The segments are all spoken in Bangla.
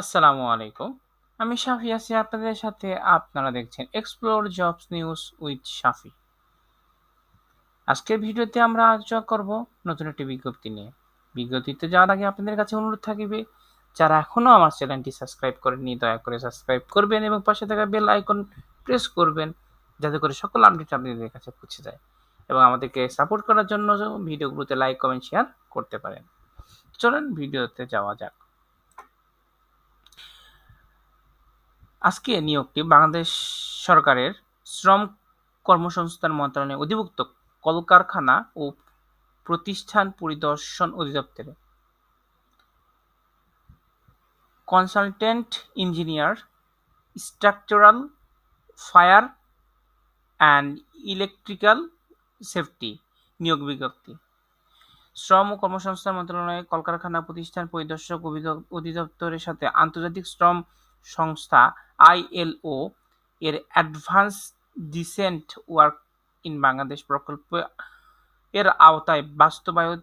আসসালামু আলাইকুম। আমি শাফি আছি, আপনাদের সাথে আপনারা দেখছেন explore jobs news with Shafi. আজকের ভিডিওতে আমরা আলোচনা করব নতুন একটি বিজ্ঞপ্তি নিয়ে। বিজ্ঞপ্তিতে যাওয়ার আগে আপনাদের কাছে অনুরোধ থাকবে, যারা এখনও আমার চ্যানেলটি সাবস্ক্রাইব করেননি, দয়া করে সাবস্ক্রাইব করবেন এবং পাশে থাকা বেল আইকন প্রেস করবেন, যাতে করে সকল আপডেট আপনাদের কাছে পৌঁছে যায় এবং আমাদেরকে সাপোর্ট করার জন্য ভিডিওগুলোতে লাইক, কমেন্ট, শেয়ার করতে পারেন। চলেন ভিডিওতে যাওয়া যাক। আজকে নিয়োগটি বাংলাদেশ সরকারের শ্রম কর্মসংস্থান মন্ত্রণালয়ের অধিভুক্ত কলকারখানা ও প্রতিষ্ঠান পরিদর্শন অধিদপ্তরে। Consultant engineer, structural, fire and electrical safety নিয়োগ বিজ্ঞপ্তি। শ্রম ও কর্মসংস্থান মন্ত্রণালয়, কলকারখানা প্রতিষ্ঠান পরিদর্শক অধিদপ্তরের সাথে আন্তর্জাতিক শ্রম সংস্থা আইএলও এর advance decent work in Bangladesh প্রকল্প এর আওতায় বাস্তবায়ন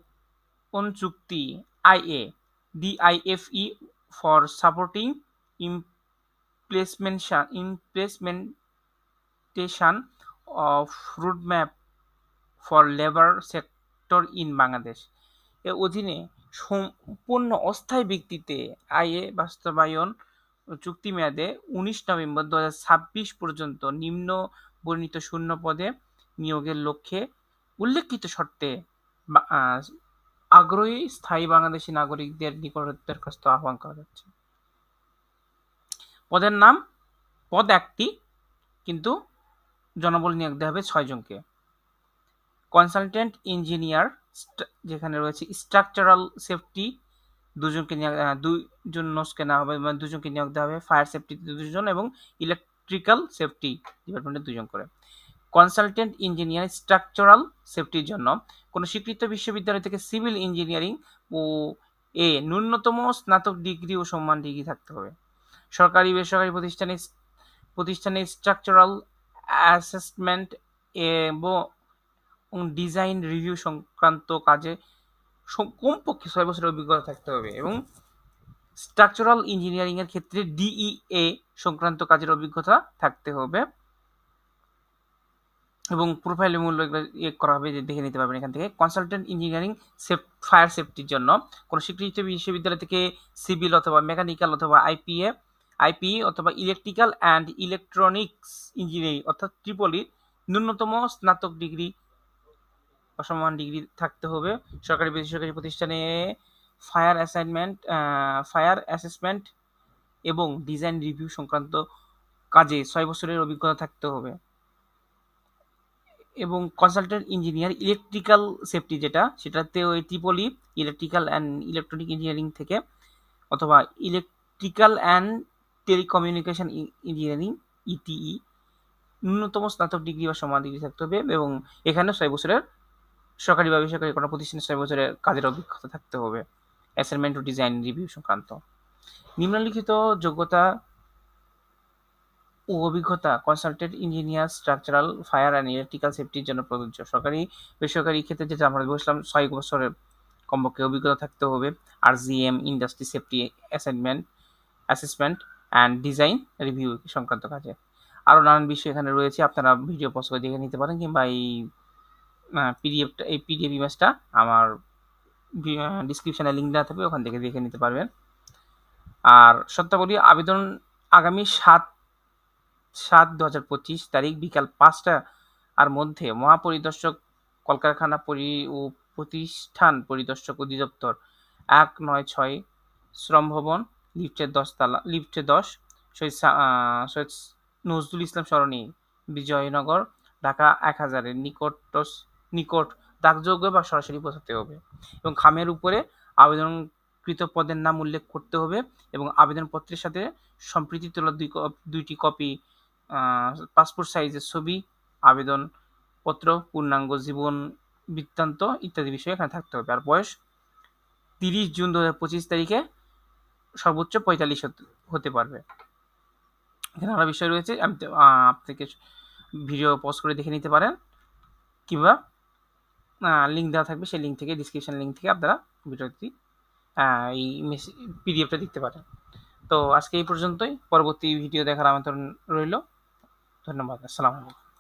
চুক্তি IA, DIFE for supporting implementation implementation of roadmap for labour sector in Bangladesh. এর অধীনে সম্পূর্ণ অস্থায়ী ভিত্তিতে আইএ বাস্তবায়ন চুক্তি মেয়াদে উনিশ নভেম্বর দু পর্যন্ত নিম্ন বর্ণিত শূন্য পদে নিয়োগের লক্ষ্যে উল্লেখিত শর্তে আগ্রহী স্থায়ী বাংলাদেশি নাগরিকদের নিকট দরখাস্ত আহ্বান করা যাচ্ছে। পদের নাম, পদ একটি, কিন্তু জনবল নিয়োগ দেওয়া হবে ছয়জনকে কনসালটেন্ট ইঞ্জিনিয়ার যেখানে রয়েছে স্ট্রাকচারাল সেফটি দুজনকে দুজন নোসকে নেওয়া হবে মানে দুজনকে নিয়োগ দেওয়া হবে ফায়ার সেফটিতে দুজন এবং ইলেকট্রিক্যাল সেফটি ডিপার্টমেন্টে দুজন করে। কনসালটেন্ট ইঞ্জিনিয়ার স্ট্রাকচারাল সেফটির জন্য কোনো স্বীকৃত বিশ্ববিদ্যালয় থেকে সিভিল ইঞ্জিনিয়ারিং ও এ ন্যূনতম স্নাতক ডিগ্রি ও সম্মান ডিগ্রি থাকতে হবে। সরকারি বেসরকারি প্রতিষ্ঠানে প্রতিষ্ঠানে স্ট্রাকচারাল অ্যাসেসমেন্ট এবং ডিজাইন রিভিউ সংক্রান্ত কাজে কমপক্ষে ছয় বছরের অভিজ্ঞতা থাকতে হবে এবং স্ট্রাকচারাল ইঞ্জিনিয়ারিংয়ের ক্ষেত্রে ডিইএ সংক্রান্ত কাজের অভিজ্ঞতা থাকতে হবে এবং প্রোফাইলের মূল্য ইয়ে করা হবে দেখে নিতে পারবেন এখান থেকে। কনসালটেন্ট ইঞ্জিনিয়ারিং সেফ ফায়ার সেফটির জন্য। কোনো স্বীকৃত বিশ্ববিদ্যালয় থেকে সিভিল অথবা মেকানিক্যাল অথবা আইপিএ আইপি অথবা ইলেকট্রিক্যাল অ্যান্ড ইলেকট্রনিক্স ইঞ্জিনিয়ারিং অর্থাৎ ট্রিপলি ন্যূনতম স্নাতক ডিগ্রি অসমান ডিগ্রি থাকতে হবে। সরকারি বেসরকারি প্রতিষ্ঠানে ফায়ার অ্যাসাইনমেন্ট ফায়ার অ্যাসেসমেন্ট এবং ডিজাইন রিভিউ সংক্রান্ত কাজে ছয় বছরের অভিজ্ঞতা থাকতে হবে। এবং কনসালটেন্ট ইঞ্জিনিয়ার ইলেকট্রিক্যাল সেফটি যেটা সেটাতে ওই triple E electrical and electronic engineering থেকে অথবা electrical and telecommunication engineering ETE ন্যূনতম স্নাতক ডিগ্রি বা সমান ডিগ্রি থাকতে হবে এবং এখানে ছয় বছরের সরকারি বা বেসরকারি কোনো প্রতিষ্ঠানে ছয় বছরের কাজের অভিজ্ঞতা থাকতে হবে। অ্যাসাইনমেন্ট ও ডিজাইন রিভিউ সংক্রান্ত। নিম্নলিখিত যোগ্যতা ও অভিজ্ঞতা consultant engineer structural fire and electrical সেফটির জন্য প্রযোজ্য। সরকারি, বেসরকারি ক্ষেত্রে যেটা আমরা বলছিলাম, ছয় বছরের কমপক্ষে অভিজ্ঞতা থাকতে হবে। আর GM industry safety assignment assessment and design review সংক্রান্ত কাজে। আরও নানান বিষয় এখানে রয়েছে, আপনারা ভিডিও পজ করে দেখে নিতে পারেন কিংবা এই পিডিএফটা এই পিডিএফ ইমেজটা আমার ডিসক্রিপশানে লিঙ্ক দেওয়া থাকবে, ওখান থেকে দেখে নিতে পারবেন। আর সত্যাবলী আবেদন আগামী সাত সাত দু হাজার পঁচিশ তারিখ বিকাল পাঁচটা আর মধ্যে মহাপরিদর্শক কলকারখানা পরি, ও প্রতিষ্ঠান পরিদর্শক অধিদপ্তর এক নয় ছয় শ্রম ভবন, লিফটের দশতলা লিফটে দশ, শহীদ সৈয়দ নজরুল ইসলাম সরণি, বিজয়নগর, ঢাকা এক হাজারের নিকট নিকট বা সরাসরি পৌঁছাতে হবে এবং খামের উপরে আবেদনকৃত পদের নাম উল্লেখ করতে হবে এবং আবেদনপত্রের সাথে সম্প্রীতি তোলা দুই দুইটি কপি পাসপোর্ট সাইজের ছবি, আবেদনপত্র, পূর্ণাঙ্গ জীবন বৃত্তান্ত ইত্যাদি বিষয় এখানে থাকতে হবে। আর বয়স তিরিশ জুন দু হাজার পঁচিশ তারিখে সর্বোচ্চ পঁয়তাল্লিশ হতে পারবে। এখানে আরও বিষয় রয়েছে। আমি আপনাকে ভিডিও পজ করে দেখে নিতে পারেন। কিংবা লিঙ্ক দেওয়া থাকবে, সেই লিঙ্ক থেকে ডিসক্রিপশন লিঙ্ক থেকে আপনারা ভিডিওটি এই পিডিএফটা দেখতে পারেন। তো আজকে এই পর্যন্তই, পরবর্তী ভিডিও দেখার আমন্ত্রণ রইল। ধন্যবাদ, আসসালামু আলাইকুম।